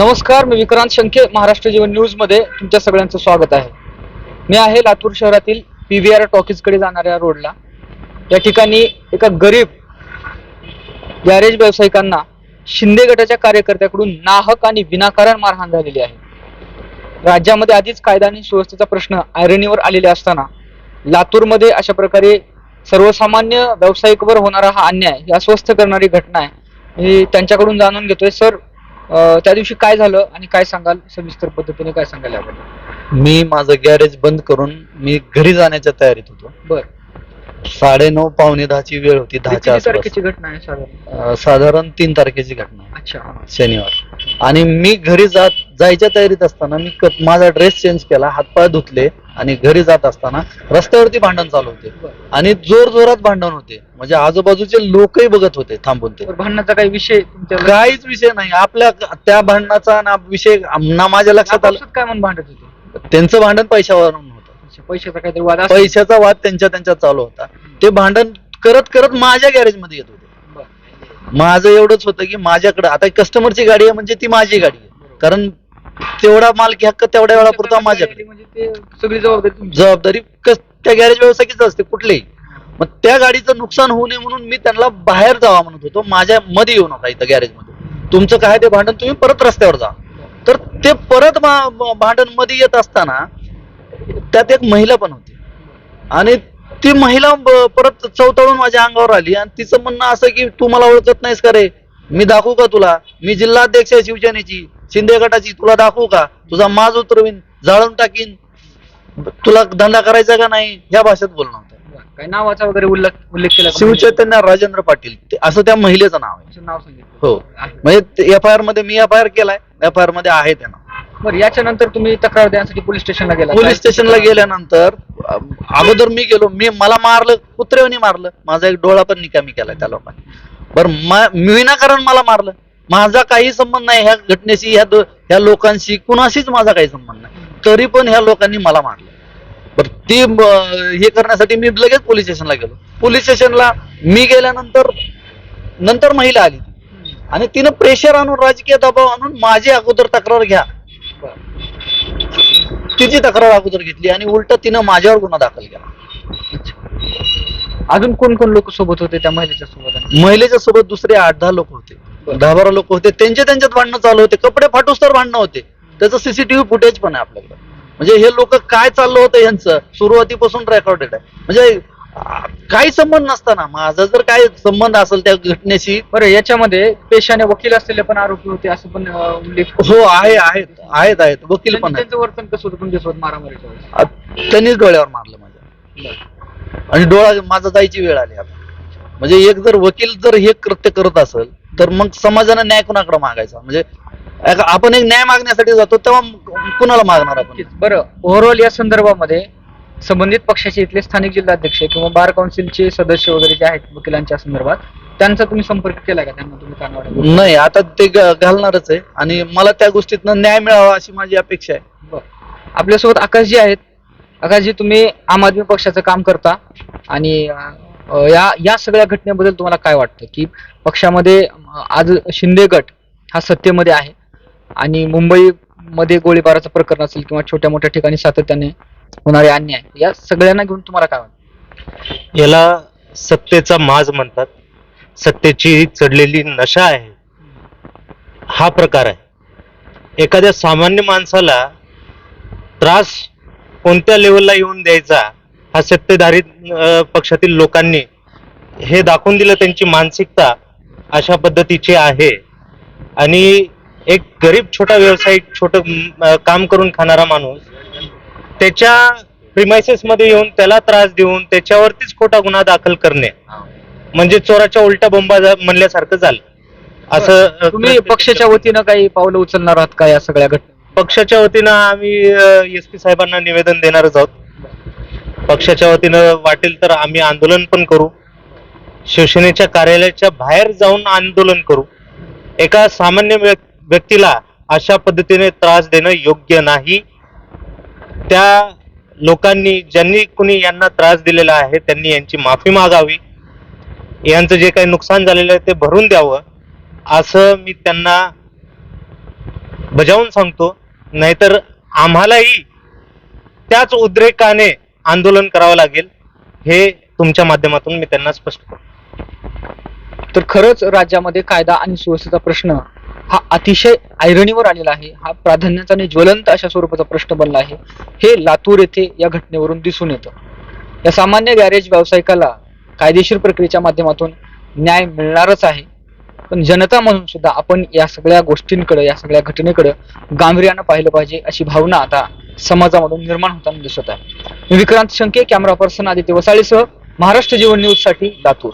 नमस्कार मी विक्रांत शंके महाराष्ट्र जीवन न्यूजमध्ये तुमच्या सगळ्यांचं स्वागत आहे. मी आहे लातूर शहरातील पी व्ही आर टॉकीजकडे जाणाऱ्या रोडला. या ठिकाणी एका गरीब गॅरेज व्यावसायिकांना शिंदे गटाच्या कार्यकर्त्याकडून नाहक आणि विनाकारण मारहाण झालेली आहे. राज्यामध्ये आधीच कायदा आणि सुव्यवस्थेचा प्रश्न ऐरणीवर आलेले असताना लातूरमध्ये अशा प्रकारे सर्वसामान्य व्यावसायिकवर होणारा हा अन्याय ही अस्वस्थ करणारी घटना आहे मी त्यांच्याकडून जाणून घेतोय. सर त्या दिवशी काय झालं आणि काय सांगाल? सविस्तर पद्धतीने काय सांगाल याबद्दल? मी माझं गॅरेज बंद करून मी घरी जाण्याच्या तयारीत होतो. बर. साडेनऊ पावणे दहाची वेळ होती दहाच्या किती आसपास. तारखेची घटना आहे साधारण? अं, साधारण तीन तारखेची घटना अच्छा. शनिवार. आणि मी घरी जात जायच्या तयारीत असताना मी माझा ड्रेस चेंज केला हातपाय धुतले आणि घरी जात असताना रस्त्यावरती भांडण चालू होते. आणि जोर जोरात भांडण होते. म्हणजे आजूबाजूचे लोकही बघत होते थांबून ते. भांडणाचा काही विषय काहीच विषय नाही. आपल्या त्या भांडणाचा ना विषय ना माझ्या लक्षात आला. काय म्हणून भांडत होते? त्यांचं भांडण पैशावरून होतं. पैशाचा काहीतरी वाद. पैशाचा वाद त्यांच्या त्यांच्यात चालू होता. ते भांडण करत करत माझ्या गॅरेजमध्ये येत होते. माझं एवढंच होतं की माझ्याकडे आता कस्टमरची गाडी आहे म्हणजे ती माझी गाडी आहे. कारण तेवढा मालकी हक्क तेवढ्या वेळापुरता माझ्याकडे. म्हणजे ते सगळी जबाबदारी तुमची. जबाबदारी कस- त्या गॅरेज व्यवसायाचीच असते कुठलेही. मग त्या गाडीचं नुकसान होऊ नये म्हणून मी त्यांना बाहेर जावा म्हणत होतो. माझ्या मध्ये येऊ नका इथं गॅरेजमध्ये तुमचं काय ते भांडण तुम्ही परत रस्त्यावर जा. तर ते परत भांडणमध्ये येत असताना त्यात एक महिला पण होती. आणि ती महिला ब- परत चौतळून माझ्या अंगावर आली. आणि तिचं म्हणणं असं की तू मला ओळखत नाहीस का रे? मी दाखवू का तुला? मी जिल्हाध्यक्ष आहे शिवसेनेची. शिंदे गटाची तुला दाखवू का? तुझा माज उतरवीन जाळून टाकीन. तुला धंदा करायचा का नाही? या भाषेत बोलणं होतं. काय नावाचा वगैरे उल्लेख उल्लेख केला का? शिवचैतन्य राजेंद्र पाटील. ते- असं त्या महिलेचं नाव आहे. असं नाव सांगितलं. हो. आहे. म्हणजे एफ आय आरमध्ये मी एफ आय आर केलाय. एफ आय आरमध्ये आहे त्या नाव. बरं याच्या नंतर तुम्ही तक्रार देण्यासाठी पोलीस स्टेशनला गेला. पोलीस स्टेशनला गेल्यानंतर अ, अगोदर मी गेलो. मी मला मारलं कुत्र्याने मारलं. माझा एक डोळा पण निकामी केलाय त्या लोकांनी. बरं मी विनाकारण मला मारलं. माझा काही संबंध नाही ह्या घटनेशी ह्या ह्या लोकांशी कुणाशीच माझा काही संबंध नाही. तरी पण ह्या लोकांनी मला मारलं. बरं ती हे करण्यासाठी मी लगेच पोलीस स्टेशनला गेलो. पोलीस स्टेशनला मी गेल्यानंतर नंतर महिला आली. आणि तिनं प्रेशर आणून राजकीय दबाव आणून माझी अगोदर तक्रार घ्या. तिची तक्रार अगोदर घेतली आणि उलट तिनं माझ्यावर गुन्हा दाखल केला. अजून कोण कोण लोक सोबत होते त्या महिलेच्या सोबत? महिलेच्या सोबत दुसरे आठ दहा लोक होते. दहा बारा लोक होते त्यांचे त्यांच्यात भांडणं चालू होते कपडे फाटूस तर भांडणं होते. त्याचं सीसीटीव्ही फुटेज पण आहे आपल्याकडे. म्हणजे हे लोक काय चाललं होतं यांचं? सुरुवातीपासून रेकॉर्डेड आहे. म्हणजे काही संबंध नसताना माझा जर काय संबंध असेल त्या घटनेशी बरं याच्यामध्ये पेशाने वकील असलेले पण आरोपी होते असं पण उल्लेख हो आहे आहेत आहेत आहेत. वकील पण आहेत. त्यांचं वर्तन कसं होतं तुमच्यासोबत मारामारीच्या वेळेस? आ, त्यांनीच डोळ्यावर मारलं माझ्या. आणि डोळा माझा जायची वेळ आली आता. म्हणजे एक जर वकील जर हे कृत्य करत असेल तर मग समाजाने न्याय कुणाकडे मागायचा? म्हणजे आपण एक न्याय मागण्यासाठी जातो तेव्हा कुणाला मागणार आपण. बरं ओव्हरऑल या संदर्भामध्ये संबंधित पक्षाचे इथले स्थानिक जिल्हाध्यक्ष किंवा बार काउन्सिलचे सदस्य वगैरे जे आहेत वकिलांच्या संदर्भात त्यांचा तुम्ही संपर्क केला का? त्यांना तुम्ही कानावर नाही आता ते घालणारच आहे. आणि मला त्या गोष्टीतनं न्याय मिळावा अशी माझी अपेक्षा आहे. आपल्यासोबत आकाशजी आहेत. आकाशजी तुम्ही आम आदमी पक्षाचं काम करता आणि या या सगळ्या घटनेबद्दल तुम्हाला काय वाटतं? की पक्षामध्ये आज शिंदे गट हा सत्तेमध्ये आहे आणि मुंबईमध्ये गोळीबाराचं प्रकरण असेल किंवा छोट्या मोठ्या ठिकाणी सातत्याने होणारे अन्याय या सगळ्यांना घेऊन तुम्हाला काय वाटतं? याला सत्तेचा माज म्हणतात. सत्तेची चढलेली नशा आहे. हा प्रकार आहे. एखाद्या सामान्य माणसाला त्रास कोणत्या लेवलला येऊन द्यायचा? हा सत्तेधारी पक्षातील लोकांनी हे दाखवून दिलं त्यांची मानसिकता अशा पद्धतीची आहे. आणि एक गरीब छोटा व्यावसायिक छोट काम करून खाणारा माणूस त्याच्या प्रिमायसेस मध्ये येऊन त्याला त्रास देऊन त्याच्यावरतीच खोटा गुन्हा दाखल करणे म्हणजे चोराच्या उलटा बोंबा म्हणल्यासारखं झालं. असं तुम्ही पक्षाच्या वतीनं काही पावलं उचलणार आहात का या सगळ्या घटना? पक्षाच्या वतीनं आम्ही एस पी साहेबांना निवेदन देणारच आहोत. पक्षाच्या वतीनं वाटेल तर आम्ही आंदोलन पण करू. शिवसेनेच्या कार्यालयाच्या बाहेर जाऊन आंदोलन करू. एका सामान्य व्यक्तीला अशा पद्धतीने त्रास देणं योग्य नाही. त्या लोकांनी ज्यांनी कुणी यांना त्रास दिलेला आहे त्यांनी यांची माफी मागावी. यांचं जे काही नुकसान झालेलं आहे ते भरून द्यावं. असं मी त्यांना बजावून सांगतो. नाहीतर आम्हालाही त्याच उद्रेकाने आंदोलन करावं लागेल हे तुमच्या माध्यमातून मी त्यांना स्पष्ट करतो. तर खरंच राज्यामध्ये कायदा आणि सुव्यवस्थेचा प्रश्न हा अतिशय ऐरणीवर आलेला आहे. हा प्राधान्याचा आणि ज्वलंत अशा स्वरूपाचा प्रश्न बनला आहे. हे लातूर येथे या घटनेवरून दिसून येतं. या सामान्य गॅरेज व्यावसायिकाला कायदेशीर प्रक्रियेच्या माध्यमातून न्याय मिळणारच आहे. पण जनता म्हणून सुद्धा आपण या सगळ्या गोष्टींकडे या सगळ्या घटनेकडे गांभीर्यानं पाहिलं पाहिजे अशी भावना आता समाजामधून निर्माण होताना दिसत आहे. विक्रांत शंके कॅमेरा पर्सन आदित्य वसाळीसह महाराष्ट्र जीवन न्यूजसाठी लातूर.